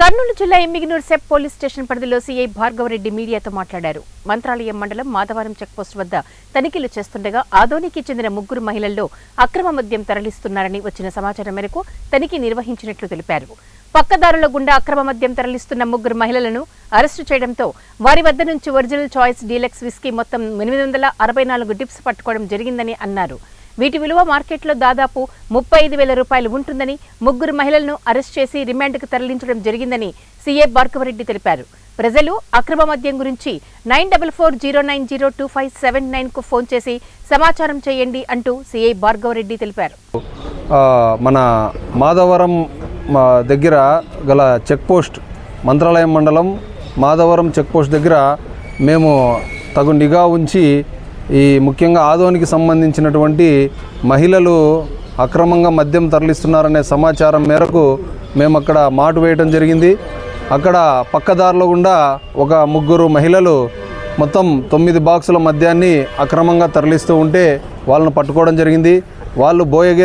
కర్నూలు జిల్లా Emmiganur SEB police station పరిధిలో CI Bhargavareddy మీడియాతో మాట్లాడారు. మంత్రాలయం మండలం మాధవరం చెక్పోస్ట్ వద్ద తనిఖీలు చేస్తుండగా ఆదోనికి చెందిన ముగ్గురు మహిళల్లో అక్రమ మద్యం తరలిస్తున్నారని వచ్చిన సమాచారం మేరకు తనిఖీ నిర్వహించినట్లు తెలిపారు. పక్కదారుల గుండా అక్రమ మద్యం తరలిస్తున్న ముగ్గురు మహిళలను అరెస్టు చేయడంతో వారి వద్ద నుంచి ఒరిజినల్ చాయిస్ డీలక్స్ విస్కీ మొత్తం ఎనిమిది వందల అరవై నాలుగు డిప్స్ పట్టుకోవడం జరిగిందని అన్నారు. వీటి విలువ మార్కెట్లో దాదాపు ముప్పై ఐదు వేల రూపాయలు ఉంటుందని ముగ్గురు మహిళలను అరెస్ట్ చేసి రిమాండ్కు తరలించడం జరిగిందని సీఏ భార్గవరెడ్డి తెలిపారు. ప్రజలు అక్రమ మద్యం గురించి nine double four zero nine zero two five seven నైన్కు phone చేసి సమాచారం చేయండి అంటూ సీఐ భార్గవరెడ్డి తెలిపారు. మన మాధవరం మా దగ్గర గల చెక్ పోస్ట్ మంత్రాలయం మండలం మాధవరం చెక్పోస్ట్ దగ్గర మేము తగు నిఘా ఉంచి ఈ ముఖ్యంగా ఆదోనికి సంబంధించినటువంటి మహిళలు అక్రమంగా మద్యం తరలిస్తున్నారనే సమాచారం మేరకు మేము అక్కడ మాటు వేయడం జరిగింది. అక్కడ పక్కదారిలో గుండా ఒక ముగ్గురు మహిళలు మొత్తం తొమ్మిది బాక్సుల మద్యాన్ని అక్రమంగా తరలిస్తూ ఉంటే వాళ్ళను పట్టుకోవడం జరిగింది. వాళ్ళు బోయగే